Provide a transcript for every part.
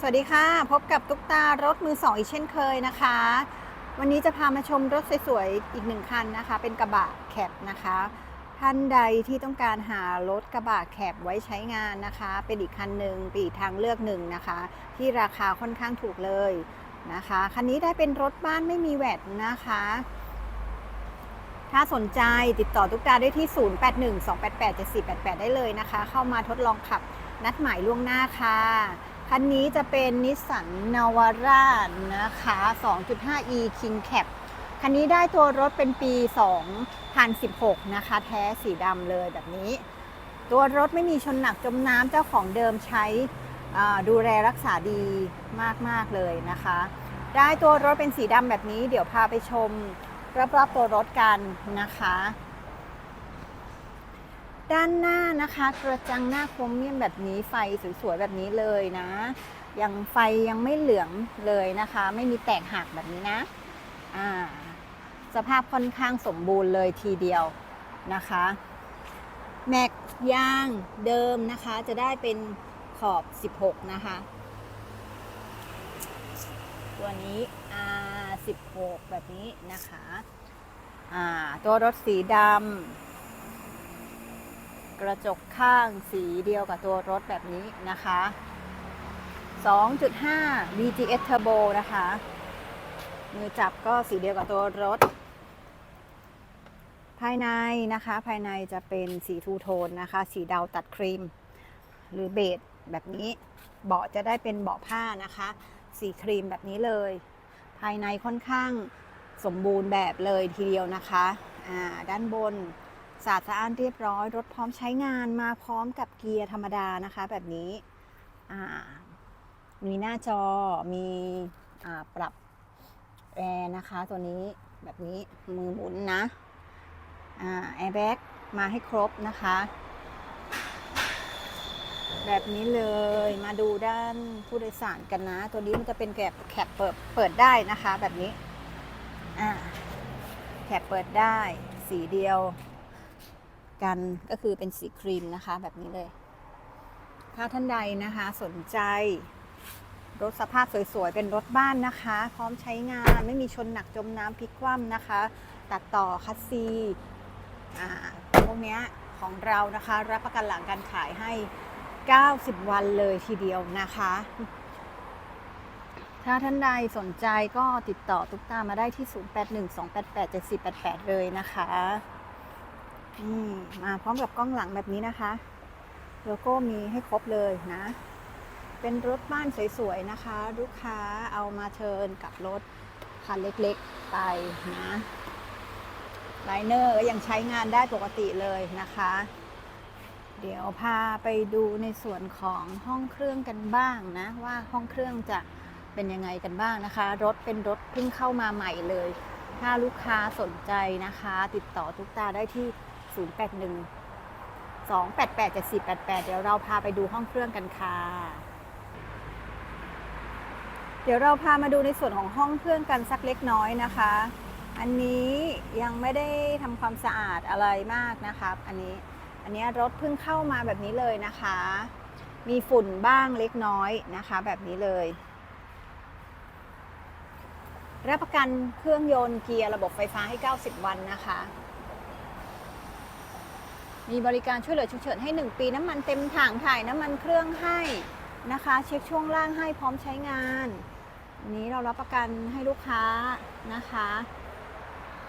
สวัสดีค่ะ พบกับตุ๊กตารถมือสองอีกเช่นเคยนะคะ วันนี้จะพามาชมรถสวยๆอีกหนึ่งคันนะคะ เป็นกระบะแคปนะคะ ท่านใดที่ต้องการหารถกระบะแคปไว้ใช้งานนะคะ เป็นอีกคันหนึ่งปีทางเลือกหนึ่งนะคะ ที่ราคาค่อนข้างถูกเลยนะคะ คันนี้ได้เป็นรถบ้านไม่มีแวดนะคะ ถ้าสนใจติดต่อตุ๊กตาได้ที่ 0812887488 ได้เลยนะคะ เข้ามาทดลองขับนัดหมายล่วงหน้าค่ะ คันนี้จะเป็นนิสสันนาวาร่านะคะ 2.5e King Cap คันนี้ได้ตัวรถเป็นปี 2016 นะคะ แท้สีดำเลยแบบนี้ ตัวรถไม่มีชนหนักจมน้ำเจ้าของเดิมใช้ดูแลรักษาดีมาก ๆ เลยนะคะ ได้ตัวรถเป็นสีดำแบบนี้ เดี๋ยวพาไปชมรอบๆตัวรถกันนะคะ ด้านหน้านะคะกระจังหน้าโครเมียมแบบนี้ไฟสวยๆแบบนี้เลยนะ ยังไฟยังไม่เหลืองเลยนะคะ ไม่มีแตกหักแบบนี้นะอ่าสภาพค่อนข้างสมบูรณ์เลยทีเดียวนะคะ แม็กยางเดิมนะคะ จะได้เป็นขอบ 16 นะคะ ตัวนี้ R16 แบบนี้นะคะ อ่า ตัวรถสีดำ กระจกข้างสีเดียวกับตัวรถแบบนี้นะคะ 2.5 VGS Turbo นะคะ มือจับก็สีเดียวกับตัวรถ ภายในนะคะภายในจะเป็นสีทูโทนนะคะ สีดาวตัดครีม หรือเบจแบบนี้ เบาะจะได้เป็นเบาะผ้านะคะ สีครีมแบบนี้เลย ภายในค่อนข้างสมบูรณ์แบบเลยทีเดียวนะคะ อ่า ด้านบน สะอาดสะอ้านเรียบร้อย รถพร้อมใช้งานมาพร้อมกับเกียร์ธรรมดานะคะแบบนี้อ่ามีหน้าจอมีอ่าปรับแอร์นะคะตัวนี้แบบนี้มือหมุนนะแอร์แบ็กมาให้ครบนะคะ แบบนี้เลยมาดูด้านผู้โดยสารกันนะ ตัวนี้มันจะเป็นแกบแคปเปิดเปิดได้นะคะ แบบนี้แคปเปิดได้สีเดียว กันก็คือเป็นสีครีมนะคะแบบนี้เลย ถ้าท่านใดนะคะสนใจ รถสภาพสวยๆ เป็นรถบ้านนะคะ พร้อมใช้งานไม่มีชนหนักจมน้ำพลิกคว่ำนะคะ ตัดต่อคัสซีพวกนี้ของเรานะคะ รับประกันหลังการขายให้ 90 วันเลยทีเดียวนะคะ ถ้าท่านใดสนใจก็ติดต่อตุ๊กตามาได้ที่ 0812887488 เลยนะคะ อืมมาพร้อมกับกล้องหลังแบบนี้นะคะ โลโก้มีให้ครบเลยนะ เป็นรถบ้านสวยๆนะคะ ลูกค้าเอามาเชิญกับรถคันเล็กๆไปนะไลเนอร์ก็ยังใช้งานได้ปกติเลยนะคะ เดี๋ยวพาไปดูในส่วนของห้องเครื่องกันบ้างนะ ว่าห้องเครื่องจะเป็นยังไงกันบ้างนะคะ รถเป็นรถเพิ่งเข้ามาใหม่เลย ถ้าลูกค้าสนใจนะคะ ติดต่อทุกตาได้ที่ 081 288 7488 เดี๋ยวเราพาไปดูห้องเครื่องกันค่ะ เดี๋ยวเราพามาดูในส่วนของห้องเครื่องกันสักเล็กน้อยนะคะ อันนี้ยังไม่ได้ทำความสะอาดอะไรมากนะครับ อันนี้ อันนี้รถเพิ่งเข้ามาแบบนี้เลยนะคะ มีฝุ่นบ้างเล็กน้อยนะคะ แบบนี้เลย รับประกันเครื่องยนต์เกียร์ระบบไฟฟ้าให้ 90 วันนะคะ มีบริการช่วยเหลือฉุกเฉินให้ 1 ปี น้ำมันเต็มถังถ่ายน้ำมันเครื่องให้นะคะ เช็คช่วงล่างให้พร้อมใช้งานอันนี้เรารับประกันให้ลูกค้านะคะ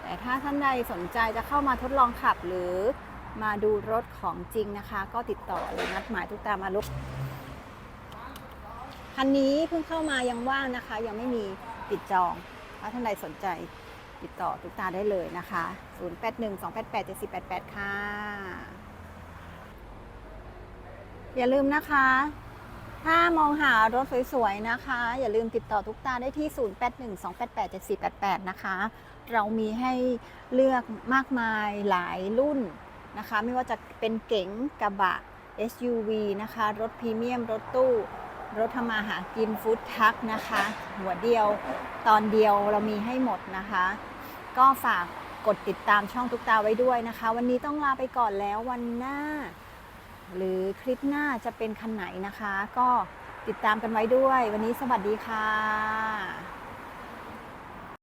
แต่ถ้าท่านใดสนใจจะเข้ามาทดลองขับหรือมาดูรถของจริงนะคะ ก็ติดต่อหรือนัดหมายทุกตามาลุกคันนี้เพิ่งเข้ามายังว่างนะคะ ยังไม่มีปิดจองถ้าท่านใดสนใจ ติดต่อทุกตาได้เลยนะคะ 0812887488 ค่ะ อย่าลืมนะคะ ถ้ามองหารถสวยๆนะคะ อย่าลืมติดต่อทุกตาได้ที่ 0812887488 นะคะ เรามีให้เลือกมากมายหลายรุ่นนะคะ ไม่ว่าจะเป็นเก๋งกระบะ SUV นะคะ รถพรีเมียม รถตู้ รถทำมาหากินฟู้ดทักนะคะ หัวเดียวตอนเดียวเรามีให้หมดนะคะ ก็ฝากกดติดตามช่องทุกตาไว้ด้วยนะคะ วันนี้ต้องลาไปก่อนแล้ววันหน้า หรือคลิปหน้าจะเป็นคันไหนนะคะ ก็ติดตามกันไว้ด้วย วันนี้สวัสดีค่ะ